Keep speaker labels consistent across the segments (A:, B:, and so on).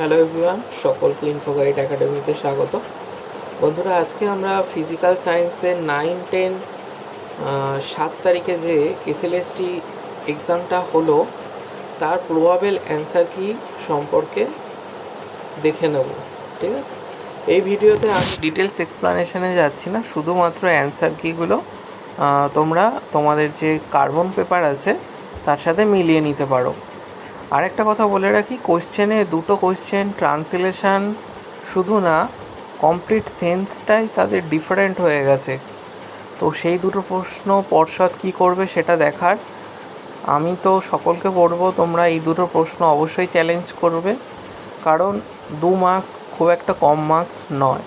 A: Hello everyone সকলকে ইনফোগাইড একাডেমিতে স্বাগত। বন্ধুরা, আজকে আমরা ফিজিক্যাল সায়েন্সের নাইন টেন সাত তারিখে যে এসএলএসটি এক্সামটা হলো, তার প্রবাবেল অ্যান্সার কি সম্পর্কে দেখে নেব, ঠিক আছে? এই ভিডিওতে আমি ডিটেলস এক্সপ্লানেশনে যাচ্ছি না, শুধুমাত্র অ্যান্সার কিগুলো তোমরা তোমাদের যে কার্বন পেপার আছে, তার সাথে মিলিয়ে নিতে পারো। আরেকটা কথা বলে রাখি কোশ্চেনে দুটো কোশ্চেন ট্রান্সলেশন শুধু না কমপ্লিট সেন্সটাই তাদের ডিফারেন্ট হয়ে গেছে। তো সেই দুটো প্রশ্ন পর্ষদ কী করবে সেটা দেখার। আমি তো সকলকে বলব, তোমরা এই দুটো প্রশ্ন অবশ্যই চ্যালেঞ্জ করবে। কারণ দু মার্কস খুব একটা কম মার্কস নয়।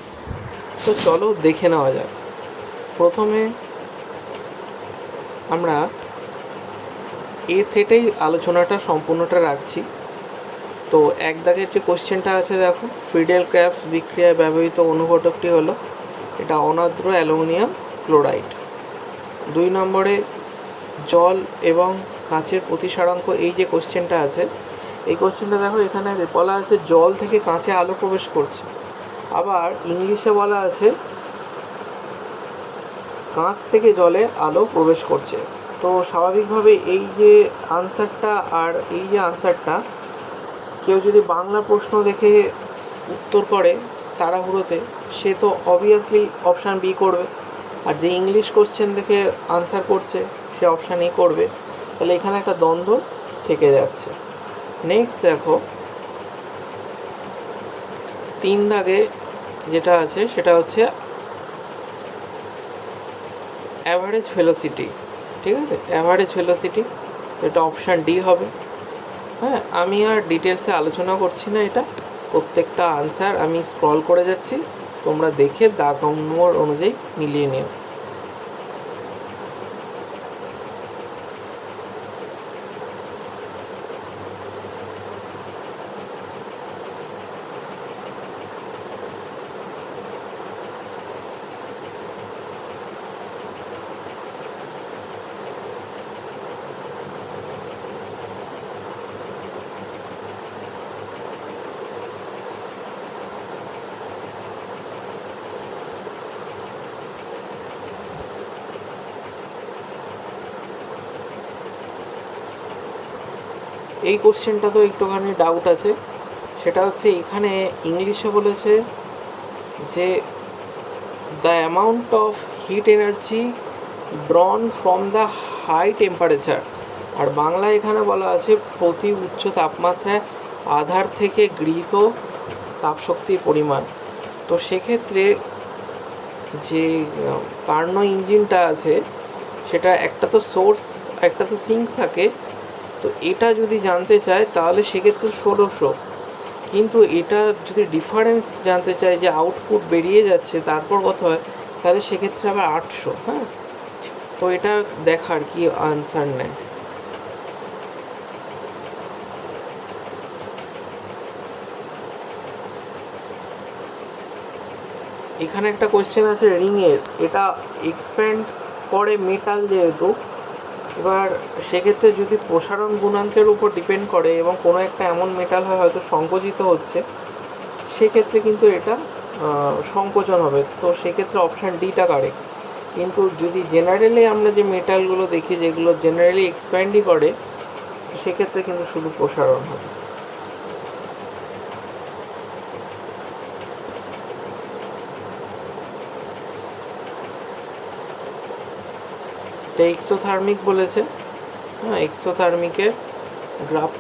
A: তো চলো দেখে নেওয়া যাক। প্রথমে আমরা এ সেটেই আলোচনাটা সম্পূর্ণটা রাখছি। তো এক দাগের যে কোশ্চেনটা আছে দেখো ফিডেল ক্র্যাপস বিক্রিয়ায় ব্যবহৃত অনুঘটকটি হলো, এটা অনাদ্র অ্যালুমিনিয়াম ক্লোরাইড। দুই নম্বরে, জল এবং কাঁচের প্রতিসারাঙ্ক, এই যে কোশ্চেনটা আছে, এই কোশ্চেনটা দেখো, এখানে বলা আছে জল থেকে কাঁচে আলো প্রবেশ করছে। আবার ইংলিশে বলা আছে, কাঁচ থেকে জলে আলো প্রবেশ করছে। তো স্বাভাবিকভাবে এই যে আনসারটা আর এই যে আনসারটা কেউ যদি বাংলা প্রশ্ন দেখে উত্তর করে তাড়াহুড়োতে, সে তো অবভিয়াসলি অপশান বি করবে। আর যে ইংলিশ কোশ্চেন দেখে আনসার করছে, সে অপশান এ করবে। তাহলে এখানে একটা দ্বন্দ্ব থেকে যাচ্ছে। নেক্সট দেখো, তিন দাগে যেটা আছে, সেটা হচ্ছে অ্যাভারেজ ভেলোসিটি ঠিক আছে? অ্যাভারেজ ভেলোসিটি এটা অপশান ডি হবে। হ্যাঁ আমি আর ডিটেলসে আলোচনা করছি না এটা। প্রত্যেকটা আনসার আমি স্ক্রল করে যাচ্ছি। তোমরা দেখে দাগ নম্বর অনুযায়ী মিলিয়ে নিও। এই কোশ্চেনটা তো একটুখানি ডাউট আছে। সেটা হচ্ছে এখানে ইংলিশে বলেছে যে the amount of heat energy drawn from the high temperature আর বাংলা এখানে বলা আছে, প্রতি উচ্চ তাপমাত্রায় আধার থেকে গৃহীত তাপশক্তির পরিমাণ তো সেক্ষেত্রে যে কার্নো ইঞ্জিনটা আছে, সেটা একটা তো সোর্স একটা তো সিঙ্ক থাকে তো এটা যদি জানতে চায়, তাহলে সেক্ষেত্রে ষোলোশো কিন্তু এটা যদি ডিফারেন্স জানতে চায় যে আউটপুট বেরিয়ে যাচ্ছে, তারপর কত হয়, তাহলে সেক্ষেত্রে আবার আটশো হ্যাঁ? তো এটা দেখার কি আনসার নেয়। এখানে একটা কোয়েশ্চেন আছে রিংয়ের এটা এক্সপ্যান্ড করে মেটাল যেহেতু এবার সেক্ষেত্রে যদি প্রসারণ গুণাঙ্কের উপর ডিপেন্ড করে এবং কোনো একটা এমন মেটাল হয় হয়তো সংকোচিত হচ্ছে, সেক্ষেত্রে কিন্তু এটা সংকোচন হবে। তো সেক্ষেত্রে অপশান ডিটা কারেক্ট কিন্তু যদি জেনারেলি আমরা যে মেটালগুলো দেখি যেগুলো জেনারেলি এক্সপ্যান্ডই করে, সেক্ষেত্রে কিন্তু শুধু প্রসারণ হবে। এটা এক্সোথার্মিক বলেছে। হ্যাঁ এক্সোথার্মিকে গ্রাফ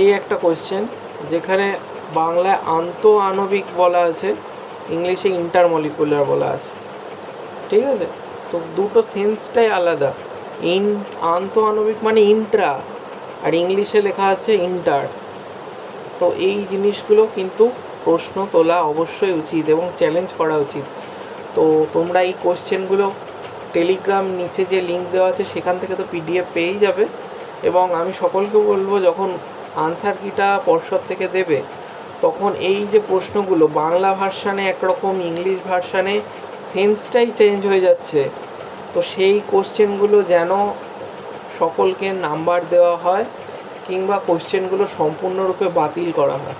A: এই একটা কোয়েশ্চেন যেখানে বাংলায় আন্ত আণবিক বলা আছে, ইংলিশে ইন্টারমলিকুলার বলা আছে। ঠিক আছে? তো দুটো সেন্সটাই আলাদা। ইন আন্ত আণবিক মানে ইন্ট্রা আর ইংলিশে লেখা আছে ইন্টার তো এই জিনিসগুলো কিন্তু প্রশ্ন তোলা অবশ্যই উচিত এবং চ্যালেঞ্জ করা উচিত। তো তোমরা এই কোশ্চেনগুলো টেলিগ্রাম নিচে যে লিঙ্ক দেওয়া আছে, সেখান থেকে তো পিডিএফ পেয়েই যাবে। এবং আমি সকলকে বলব, যখন আনসার কিটা পর্ষদ থেকে দেবে, তখন এই যে প্রশ্নগুলো, বাংলা ভার্সানে একরকম, ইংলিশ ভার্সানে সেন্সটাই চেঞ্জ হয়ে যাচ্ছে। তো সেই কোশ্চেনগুলো যেন সকলকে নাম্বার দেওয়া হয়, কিংবা কোশ্চেনগুলো সম্পূর্ণরূপে বাতিল করা হয়।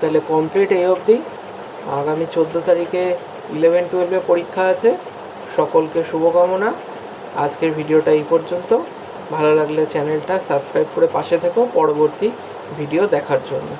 A: তাহলে কমপ্লিট এই অবধি। আগামী চোদ্দ তারিখে ইলেভেন টুয়েলভে পরীক্ষা আছে। সকলকে শুভকামনা। আজকের ভিডিওটা এই পর্যন্ত। ভালো লাগলে চ্যানেলটা সাবস্ক্রাইব করে পাশে থেকো পরবর্তী ভিডিও দেখার জন্য।